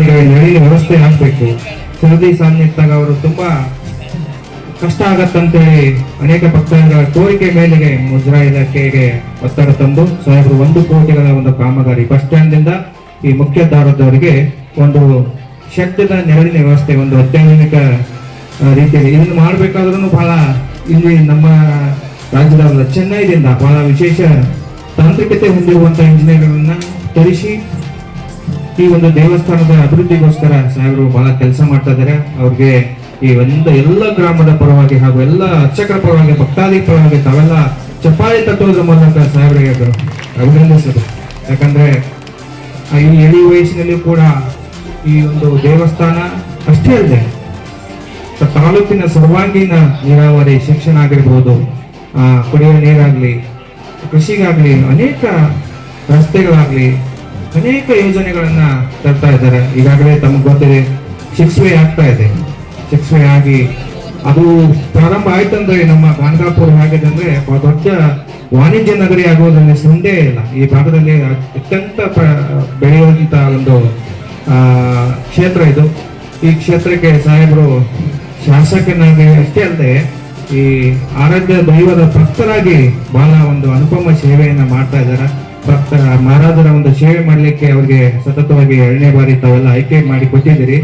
ನಳಿನ ವ್ಯವಸ್ಥೆ ಆಗ್ಬೇಕು. ಸರದಿ ಸಾನ್ನಿತ್ತಾಗ ಅವರು ತುಂಬಾ ಕಷ್ಟ ಆಗತ್ತಂತೇಳಿ ಅನೇಕ ಭಕ್ತರ ಕೋರಿಕೆ ಮೇಲೆಗೆ ಮುದ್ರಾ ಇಲಾಖೆಗೆ ಒತ್ತಡ ತಂದು ಸಾಹೇಬರು ಒಂದು ಕೋಟಿಗಳ ಒಂದು ಕಾಮಗಾರಿ ಬಸ್ ಸ್ಟ್ಯಾಂಡ್ ಇಂದ ಈ ಮುಖ್ಯ ದಾರದವರಿಗೆ ಒಂದು ಶಕ್ತಿದ ನೆರಳಿನ ವ್ಯವಸ್ಥೆ, ಒಂದು ಅತ್ಯಾಧುನಿಕ ರೀತಿಯಲ್ಲಿ ಇದನ್ನು ಮಾಡಬೇಕಾದ್ರೂ ಬಹಳ ಇಲ್ಲಿ ನಮ್ಮ ರಾಜ್ಯದ ಚೆನ್ನೈದಿಂದ ಬಹಳ ವಿಶೇಷ ತಾಂತ್ರಿಕತೆ ಹೊಂದಿರುವಂತಹ ಇಂಜಿನಿಯರ್ಗಳನ್ನ ತರಿಸಿ ಈ ಒಂದು ದೇವಸ್ಥಾನದ ಅಭಿವೃದ್ಧಿಗೋಸ್ಕರ ಸಾಹೇಬರು ಬಹಳ ಕೆಲಸ ಮಾಡ್ತಾ ಇದ್ದಾರೆ ಅವ್ರಿಗೆ ಈ ಒಂದು ಎಲ್ಲ ಗ್ರಾಮದ ಪರವಾಗಿ ಹಾಗೂ ಎಲ್ಲ ಅರ್ಚಕರ ಪರವಾಗಿ ಭಕ್ತಾದಿ ಪರವಾಗಿ ತಾವೆಲ್ಲ ಚಪ್ಪಾಳಿ ತಟ್ಟುವುದರ ಮೂಲಕ ಸಾಹೇಬರಿಗೆ ಅಭಿನಂದಿಸೋದು. ಯಾಕಂದ್ರೆ ಈ ಎಳಿ ವಯಸ್ಸಿನಲ್ಲಿ ಕೂಡ ಈ ಒಂದು ದೇವಸ್ಥಾನ ಅಷ್ಟೇ ಅಲ್ಲದೆ ತಾಲೂಕಿನ ಸರ್ವಾಂಗೀಣ ನೀರಾವರಿ ಶಿಕ್ಷಣ ಆಗಿರ್ಬೋದು ಕುಡಿಯುವ ನೀರಾಗ್ಲಿ, ಕೃಷಿಗಾಗ್ಲಿ, ಅನೇಕ ರಸ್ತೆಗಳಾಗ್ಲಿ ಅನೇಕ ಯೋಜನೆಗಳನ್ನ ತರ್ತಾ ಇದ್ದಾರೆ. ಈಗಾಗಲೇ ತಮಗೆ ಗೊತ್ತಿದೆ ಸಿಕ್ಸ್ ವೇ ಆಗ್ತಾ ಇದೆ. ಸಿಕ್ಸ್ ವೇ ಆಗಿ ಅದು ಪ್ರಾರಂಭ ಆಯ್ತಂದ್ರೆ ನಮ್ಮ ಗಾಣಗಾಪುರ ಹೇಗಿದೆ ಅಂದ್ರೆ ದೊಡ್ಡ ವಾಣಿಜ್ಯ ನಗರಿ ಆಗೋದ್ರಲ್ಲಿ ಸಂದೇ ಇಲ್ಲ. ಈ ಭಾಗದಲ್ಲಿ ಅತ್ಯಂತ ಬೆಳೆಯುವಂತ ಒಂದು ಕ್ಷೇತ್ರ ಇದು. ಈ ಕ್ಷೇತ್ರಕ್ಕೆ ಸಾಹೇಬರು ಶಾಸಕನಾಗಿ ಅಷ್ಟೇ ಅಲ್ಲದೆ ಈ ಆರಾಧ್ಯ ದೈವದ ಭಕ್ತರಾಗಿ ಬಹಳ ಒಂದು ಅನುಪಮ ಸೇವೆಯನ್ನು ಮಾಡ್ತಾ ಇದ್ದಾರೆ. ಭಕ್ತರ ಮಹಾರಾಜರ ಒಂದು ಸೇವೆ ಮಾಡಲಿಕ್ಕೆ ಅವರಿಗೆ ಸತತವಾಗಿ ಎರಡನೇ ಬಾರಿ ತಾವೆಲ್ಲ ಆಯ್ಕೆ ಮಾಡಿ ಕೊಟ್ಟಿದ್ದೀರಿ.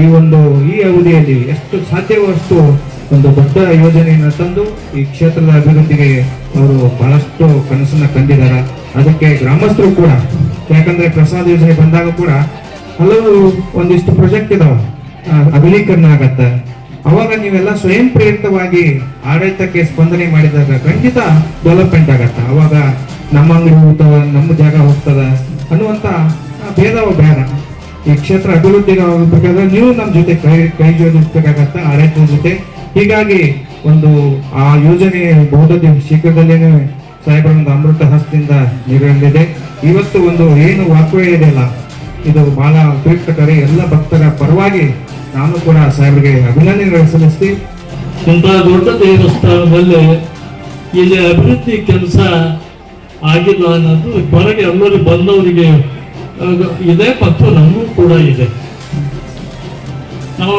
ಈ ಒಂದು, ಈ ಅವಧಿಯಲ್ಲಿ ಎಷ್ಟು ಸಾಧ್ಯವಷ್ಟು ಒಂದು ದೊಡ್ಡ ಯೋಜನೆಯನ್ನು ತಂದು ಈ ಕ್ಷೇತ್ರದ ಅಭಿವೃದ್ಧಿಗೆ ಅವರು ಬಹಳಷ್ಟು ಕನಸನ್ನ ಕಂಡಿದ್ದಾರ. ಅದಕ್ಕೆ ಗ್ರಾಮಸ್ಥರು ಕೂಡ, ಯಾಕಂದ್ರೆ ಪ್ರಸಾದ ಯೋಜನೆ ಬಂದಾಗ ಕೂಡ ಹಲವು ಒಂದಿಷ್ಟು ಪ್ರಾಜೆಕ್ಟ್ ಇದಾವ. ಅಗಲೀಕರಣ ಆಗತ್ತೆ. ಅವಾಗ ನೀವೆಲ್ಲ ಸ್ವಯಂ ಪ್ರೇರಿತವಾಗಿ ಆಡಳಿತಕ್ಕೆ ಸ್ಪಂದನೆ ಮಾಡಿದಾಗ ಖಂಡಿತ ಡೆವಲಪ್ಮೆಂಟ್ ಆಗತ್ತೆ. ಅವಾಗ ನಮ್ಮ ಅಂಗಡಿ ಹೋಗ್ತದ ನಮ್ಮ ಜಾಗ ಹೋಗ್ತದ ಅನ್ನುವಂತ ಆ, ಭೇದವ ಬೇಡ. ಈ ಕ್ಷೇತ್ರ ಅಭಿವೃದ್ಧಿಗೆ ಹೋಗ್ಬೇಕಾದ್ರೆ ನೀವು ನಮ್ಮ ಜೊತೆ ಕೈ ಕೈ ಜೋಡಿಸ್ಬೇಕಾಗತ್ತ ಆರೈಕೆ ಜೊತೆ. ಹೀಗಾಗಿ ಒಂದು ಆ ಯೋಜನೆ ಬಹುದೊಡ್ಡ ಶೀಘ್ರದಲ್ಲೇನೆ ಸಾಹೇಬರ ಒಂದು ಅಮೃತ ಹಸ್ತದಿಂದ ನೆರವೇರಲಿದೆ ಇವತ್ತು ಒಂದು ಏನು ವಾಕ್ವೇ ಇದೆಯಲ್ಲ ಇದು ಬಹಳ ಉಪಯುಕ್ತಕರಿ. ಎಲ್ಲ ಭಕ್ತರ ಪರವಾಗಿ ನಾನು ಕೂಡ ಸಾಹೇಬರಿಗೆ ಅಭಿನಂದನೆಗಳು ಸಲ್ಲಿಸ್ತೀನಿ. ಇಂತಹ ದೊಡ್ಡ ದೇವಸ್ಥಾನದಲ್ಲಿ ಇಲ್ಲಿ ಅಭಿವೃದ್ಧಿ ಕೆಲಸ ಆಗಿಲ್ಲ ಅನ್ನೋದು ಹೊರಗೆ ಎಲ್ಲರೂ ಬಂದವರಿಗೆ ಇದೆ, ಮತ್ತು ನಮಗೂ ಕೂಡ ಇದೆ. ನಾವು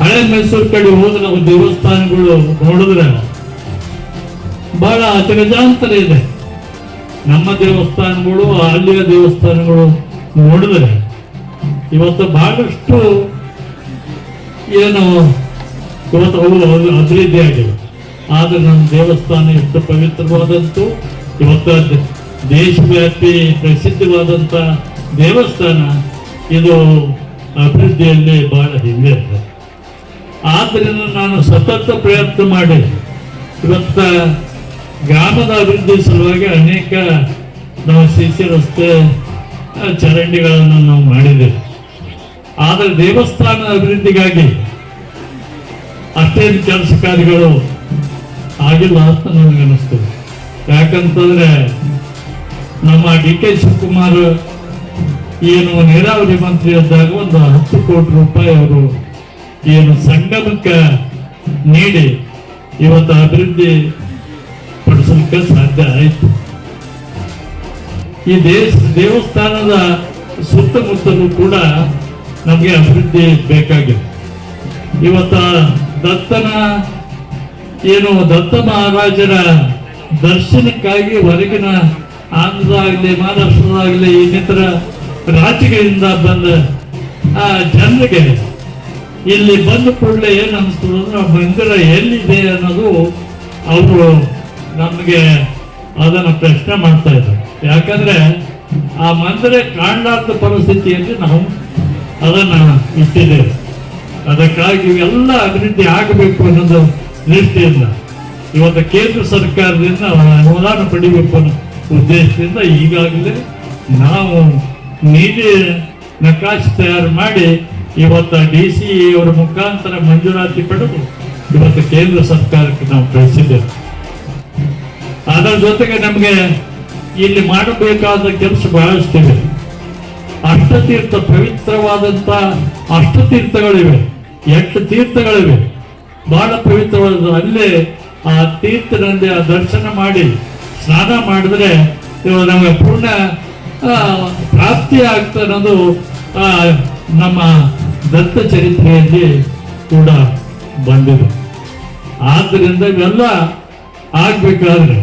ಹಳೆ ಮೈಸೂರು ಕಡೆ ಹೋದ್ರೆ ನಾವು ದೇವಸ್ಥಾನಗಳು ನೋಡಿದ್ರೆ ಬಹಳ ಅಚಗಜಾಂತರ ಇದೆ. ನಮ್ಮ ದೇವಸ್ಥಾನಗಳು, ಅಲ್ಲಿಯ ದೇವಸ್ಥಾನಗಳು ನೋಡಿದ್ರೆ ಇವತ್ತು ಬಹಳಷ್ಟು ಏನು, ಇವತ್ತು ಅವು ಅದು ಅಭಿವೃದ್ಧಿ ಆಗಿವೆ ಆದ್ರೆ ನಮ್ಮ ದೇವಸ್ಥಾನ ಎಷ್ಟು ಪವಿತ್ರವಾದಂತು ಇವತ್ತು ದೇಶವ್ಯಾಪಿ ಪ್ರಸಿದ್ಧವಾದಂತ ದೇವಸ್ಥಾನ ಇದು ಅಭಿವೃದ್ಧಿಯಲ್ಲಿ ಬಹಳ ಹಿಂದೆ ಆದ್ದರಿಂದ ನಾನು ಸತತ ಪ್ರಯತ್ನ ಮಾಡಿ, ಇವತ್ತ ಗ್ರಾಮದ ಅಭಿವೃದ್ಧಿ ಸಲುವಾಗಿ ಅನೇಕ ನಾವು ಸಿ ಸಿ ರಸ್ತೆ ಚರಂಡಿಗಳನ್ನು ನಾವು ಮಾಡಿದ್ದೇವೆ. ಆದರೆ ದೇವಸ್ಥಾನ ಅಭಿವೃದ್ಧಿಗಾಗಿ ಅಷ್ಟೇನು ಕೆಲಸ ಕಾರ್ಯಗಳು ಆಗಿಲ್ಲ ಅಂತ ನನಗೆ ಅನಿಸ್ತದೆ ಯಾಕಂತಂದ್ರೆ ನಮ್ಮ ಡಿ ಕೆ ಶಿವಕುಮಾರ್ ಏನು ನೀರಾವರಿ ಮಂತ್ರಿ ಇದ್ದಾಗ ಒಂದು ಹತ್ತು ಕೋಟಿ ರೂಪಾಯಿ ಅವರು ಏನು ಸಂಗಮಕ್ಕೆ ನೀಡಿ ಇವತ್ತು ಅಭಿವೃದ್ಧಿ ಪಡಿಸಲಿಕ್ಕೆ ಸಾಧ್ಯ ಆಯಿತು. ಈ ದೇಶ ದೇವಸ್ಥಾನದ ಸುತ್ತಮುತ್ತಲೂ ಕೂಡ ನಮಗೆ ಅಭಿವೃದ್ಧಿ ಬೇಕಾಗಿದೆ. ಇವತ್ತ ದತ್ತನ ಏನು ದತ್ತ ಮಹಾರಾಜರ ದರ್ಶನಕ್ಕಾಗಿ ಹೊರಗಿನ ಆಂಧ್ರ ಆಗಲಿ ಮಹಾರಾಷ್ಟ್ರದಾಗಲಿ ಇನ್ನಿತರ ರಾಜ್ಯಗಳಿಂದ ಬಂದ ಆ ಜನರಿಗೆ ಇಲ್ಲಿ ಬಂದ ಕೂಡಲೇ ಏನು ಅಂದ್ರೆ ಮಂದಿರ ಎಲ್ಲಿದೆ ಅನ್ನೋದು ಅವರು ನಮಗೆ ಅದನ್ನು ಪ್ರಶ್ನೆ ಮಾಡ್ತಾ ಇದ್ದಾರೆ. ಯಾಕಂದ್ರೆ ಆ ಮಂದಿರ ಕಾಣಲಾರ್ದ ಪರಿಸ್ಥಿತಿಯಲ್ಲಿ ನಾವು ಅದನ್ನ ಇಟ್ಟಿದ್ದೇವೆ. ಅದಕ್ಕಾಗಿ ಎಲ್ಲ ಅಭಿವೃದ್ಧಿ ಆಗಬೇಕು ಅನ್ನೋದು ದೃಷ್ಟಿಯಿಂದ ಇವತ್ತು ಕೇಂದ್ರ ಸರ್ಕಾರದಿಂದ ಅನುದಾನ ಪಡಿಬೇಕು ಅನ್ನೋ ಉದ್ದೇಶದಿಂದ ಈಗಾಗಲೇ ನಾವು ನೀಲಿ ನಕಾಶೆ ತಯಾರು ಮಾಡಿ ಇವತ್ತು ಡಿ ಸಿ ಅವರ ಮುಖಾಂತರ ಮಂಜೂರಾತಿ ಪಡೆದು ಇವತ್ತು ಕೇಂದ್ರ ಸರ್ಕಾರಕ್ಕೆ ನಾವು ಕಳಿಸಿದ್ದೇವೆ. ಅದರ ಜೊತೆಗೆ ನಮಗೆ ಇಲ್ಲಿ ಮಾಡಬೇಕಾದ ಕೆಲಸ ಬಹಳಷ್ಟಿವೆ ಅಷ್ಟತೀರ್ಥ ಪವಿತ್ರವಾದಂತ ಅಷ್ಟತೀರ್ಥಗಳಿವೆ. ಎಂಟು ತೀರ್ಥಗಳಿವೆ. ಬಹಳ ಪವಿತ್ರವಾದದ್ದು. ಅಲ್ಲಿ ಆ ತೀರ್ಥದಲ್ಲಿ ಆ ದರ್ಶನ ಮಾಡಿ, ಸ್ನಾನ ಮಾಡಿದ್ರೆ ನಮಗೆ ಪೂರ್ಣ ಪ್ರಾಪ್ತಿ ಆಗ್ತಾ ಅನ್ನೋದು ನಮ್ಮ ದತ್ತ ಚರಿತ್ರೆಯಲ್ಲಿ ಕೂಡ ಬಂದಿದೆ. ಆದ್ದರಿಂದ ಇವೆಲ್ಲ ಆಗ್ಬೇಕಾದ್ರೆ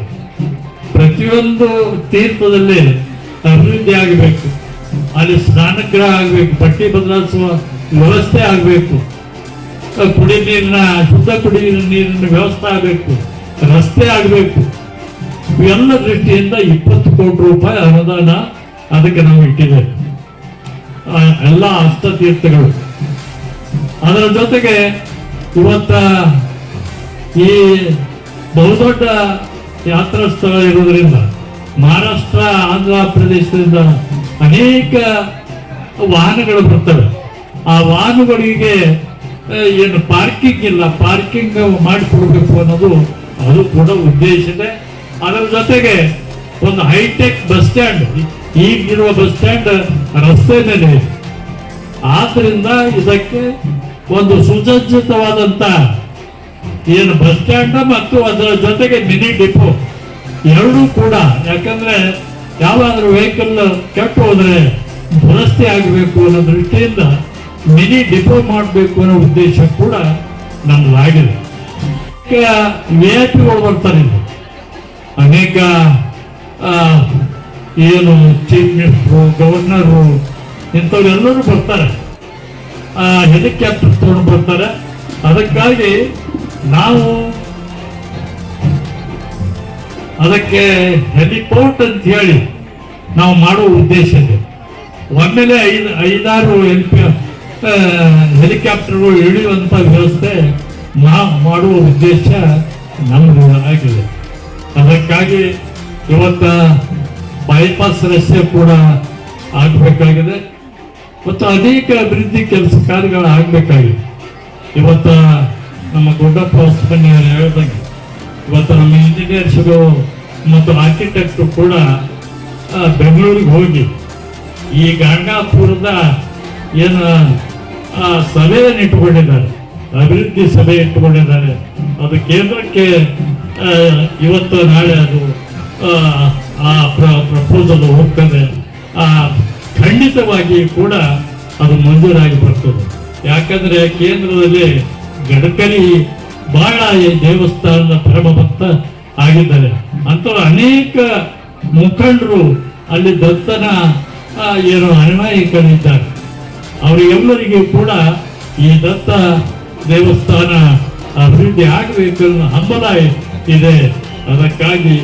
ಪ್ರತಿಯೊಂದು ತೀರ್ಥದಲ್ಲಿ ಅಭಿವೃದ್ಧಿ ಆಗಬೇಕು. ಅಲ್ಲಿ ಸ್ನಾನಗ್ರಹ ಆಗಬೇಕು ಬಟ್ಟೆ ಬದಲಾಯಿಸುವ ವ್ಯವಸ್ಥೆ ಆಗಬೇಕು. ಕುಡಿ ನೀರಿನ ಶುದ್ಧ ಕುಡಿ ನೀರಿನ ವ್ಯವಸ್ಥೆ ಆಗಬೇಕು. ರಸ್ತೆ ಆಗಬೇಕು. ಎಲ್ಲ ದೃಷ್ಟಿಯಿಂದ ಇಪ್ಪತ್ತು ಕೋಟಿ ರೂಪಾಯಿ ಅನುದಾನ ಅದಕ್ಕೆ ನಾವು ಇಟ್ಟಿದ್ದೇವೆ ಎಲ್ಲ ಹಸ್ತತೀರ್ಥಗಳು ಅದರ ಜೊತೆಗೆ ಇವತ್ತ ಈ ಬಹುದೊಡ್ಡ ಯಾತ್ರಾ ಸ್ಥಳ ಇರೋದ್ರಿಂದ ಮಹಾರಾಷ್ಟ್ರ, ಆಂಧ್ರ ಪ್ರದೇಶದಿಂದ ಅನೇಕ ವಾಹನಗಳು ಬರ್ತವೆ. ಆ ವಾಹನಗಳಿಗೆ ಏನು ಪಾರ್ಕಿಂಗ್ ಇಲ್ಲ ಪಾರ್ಕಿಂಗ್ ಮಾಡಿಕೊಡ್ಬೇಕು ಅನ್ನೋದು ಅದು ಕೂಡ ಉದ್ದೇಶ ಇದೆ ಅದರ ಜೊತೆಗೆ ಒಂದು ಹೈಟೆಕ್ ಬಸ್ ಸ್ಟ್ಯಾಂಡ್ ಈಗಿರುವ ಬಸ್ ಸ್ಟ್ಯಾಂಡ್ ರಸ್ತೆ ಮೇಲೆ. ಆದ್ರಿಂದ ಇದಕ್ಕೆ ಒಂದು ಸುಸಜ್ಜಿತವಾದಂತ ಏನು ಬಸ್ ಸ್ಟ್ಯಾಂಡ್ ಮತ್ತು ಅದರ ಜೊತೆಗೆ ಮಿನಿ ಡಿಪೋ ಎರಡೂ ಕೂಡ ಯಾಕಂದ್ರೆ ಯಾವಾದ್ರೂ ವೆಹಿಕಲ್ ಕೆಟ್ಟು ಹೋದ್ರೆ ದುರಸ್ತಿ ಆಗಬೇಕು ಅನ್ನೋ ದೃಷ್ಟಿಯಿಂದ ಮಿನಿ ಡಿಪೋ ಮಾಡಬೇಕು ಅನ್ನೋ ಉದ್ದೇಶ ಕೂಡ ನಮ್ದಾಗಿದೆ. ವಿ ಐ ಪಿಗಳು ಬರ್ತಾರೆ ಅನೇಕ ಏನು ಚೀಫ್ ಮಿನಿಸ್ಟ್ರು, ಗವರ್ನರು ಇಂಥವ್ರೆಲ್ಲರೂ ಬರ್ತಾರೆ. ಹೆಲಿಕಾಪ್ಟರ್ ತಗೊಂಡು ಬರ್ತಾರೆ? ಅದಕ್ಕಾಗಿ ನಾವು ಅದಕ್ಕೆ ಹೆಲಿಪೋರ್ಟ್ ಅಂತ ಹೇಳಿ ನಾವು ಮಾಡುವ ಉದ್ದೇಶ ಇದೆ. ಒಮ್ಮೆಲೆ ಐದು, ಐದಾರು ಹೆಲಿಪ ಹೆಲಿಕಾಪ್ಟರ್ಗಳು ಇಳಿಯುವಂತ ವ್ಯವಸ್ಥೆ ನಾವು ಮಾಡುವ ಉದ್ದೇಶ ನಮ್ಮದು ಆಗಿದೆ. ಅದಕ್ಕಾಗಿ ಇವತ್ತ ಬೈಪಾಸ್ ರಸ್ತೆ ಕೂಡ ಆಗಬೇಕಾಗಿದೆ. ಮತ್ತು ಅನೇಕ ಅಭಿವೃದ್ಧಿ ಕೆಲಸ ಕಾರ್ಯಗಳು ಆಗಬೇಕಾಗಿದೆ. ಇವತ್ತ ನಮ್ಮ ದೊಡ್ಡಪ್ಪ ಹೊಸಮನಿ ಅವರು ಹೇಳ್ದಂಗೆ, ಇವತ್ತು ನಮ್ಮ ಇಂಜಿನಿಯರ್ಸ್ಗಳು ಮತ್ತು ಆರ್ಕಿಟೆಕ್ಟ್ ಕೂಡ ಬೆಂಗಳೂರಿಗೆ ಹೋಗಿ ಈ ಗಂಗಾಪುರದ, ಏನು ಆ, ಸಭೆಯನ್ನು ಇಟ್ಟುಕೊಂಡಿದ್ದಾರೆ ಅಭಿವೃದ್ಧಿ ಸಭೆ ಇಟ್ಟುಕೊಂಡಿದ್ದಾರೆ. ಅದು ಕೇಂದ್ರಕ್ಕೆ ಇವತ್ತು ನಾಳೆ ಅದು ಆ, ಪ್ರ ಪ್ರಪೋಸಲ್ ಹೋಗ್ತದೆ. ಆ ಖಂಡಿತವಾಗಿ ಕೂಡ ಅದು ಮಂಜೂರಾಗಿ ಬರ್ತದೆ. ಯಾಕಂದ್ರೆ ಕೇಂದ್ರದಲ್ಲಿ ಗಡ್ಕರಿ ಬಹಳ ಈ ದೇವಸ್ಥಾನದ ಪರಮ ಭಕ್ತ ಆಗಿದ್ದಾರೆ. ಅಂತ ಅನೇಕ ಮುಖಂಡರು ಅಲ್ಲಿ ದತ್ತನ ಏನು ಅನುನಾಯಕರಿದ್ದಾರೆ ಅವರಿಗೆಲ್ಲರಿಗೂ ಕೂಡ ಈ ದತ್ತ ದೇವಸ್ಥಾನ ಅಭಿವೃದ್ಧಿ ಆಗಬೇಕು ಅನ್ನೋ ಹಂಬಲ ಇದೆ. ಅದಕ್ಕಾಗಿ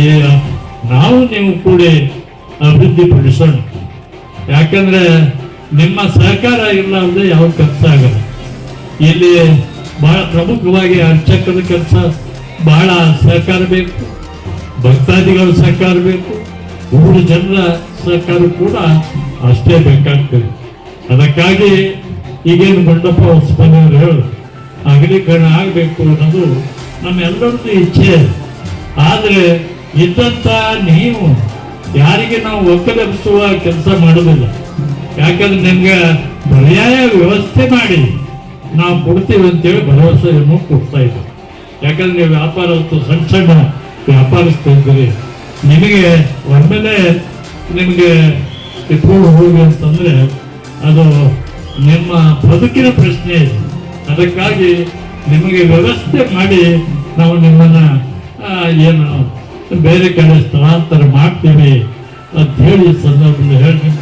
ಈ ನಾವು ನೀವು ಕೂಡ ಅಭಿವೃದ್ಧಿ ಪಡಿಸೋಣ. ಯಾಕಂದ್ರೆ ನಿಮ್ಮ ಸಹಕಾರ ಇಲ್ಲ ಅಂದ್ರೆ ಯಾವ ಕೆಲಸ ಆಗಲ್ಲ. ಇಲ್ಲಿ ಬಹಳ ಪ್ರಮುಖವಾಗಿ ಅರ್ಚಕರ ಕೆಲಸ, ಬಹಳ ಸಹಕಾರ ಬೇಕು, ಭಕ್ತಾದಿಗಳ ಸಹಕಾರ ಬೇಕು, ಊರು ಜನರ ಸಹಕಾರ ಕೂಡ ಅಷ್ಟೇ ಬೇಕಾಗ್ತದೆ. ಅದಕ್ಕಾಗಿ ಈಗೇನು ಬಂಡಪ್ಪ ಹೊಸಮನೆಯವರು ಹೇಳು. ಅಗಲೀಕರಣ ಆಗಬೇಕು ಅನ್ನೋದು ನಮ್ಮೆಲ್ಲರದ್ದು ಇಚ್ಛೆ. ಆದರೆ ಇದ್ದಂಥ ನೀವು ಯಾರಿಗೆ ನಾವು ಒಕ್ಕಲೆಬ್ಬಿಸುವ ಕೆಲಸ ಮಾಡೋದಿಲ್ಲ. ಯಾಕಂದ್ರೆ ನಿಮ್ಗೆ ಪರ್ಯಾಯ ವ್ಯವಸ್ಥೆ ಮಾಡಿ ನಾವು ಕೊಡ್ತೀವಿ ಅಂತೇಳಿ ಭರವಸೆಯನ್ನು ಕೊಡ್ತಾ ಇದ್ದೀವಿ ಯಾಕಂದ್ರೆ ನೀವು ವ್ಯಾಪಾರ ಸಣ್ಣ ಸಣ್ಣ ವ್ಯಾಪಾರಿಸ್ತಿದ್ದೀರಿ ನಿಮಗೆ ಒಮ್ಮೆಲೆ ನಿಮಗೆ ಇಟ್ಕೊಂಡು ಹೋಗಿ ಅಂತಂದ್ರೆ ಅದು ನಿಮ್ಮ ಬದುಕಿನ ಪ್ರಶ್ನೆ. ಅದಕ್ಕಾಗಿ ನಿಮಗೆ ವ್ಯವಸ್ಥೆ ಮಾಡಿ ನಾವು ನಿಮ್ಮನ್ನ ಏನು ಬೇರೆ ಕಡೆ ಸ್ಥಳಾಂತರ ಮಾಡ್ತೀವಿ ಅಂತ ಹೇಳಿ ಸಂದರ್ಭದಲ್ಲಿ ಹೇಳಿ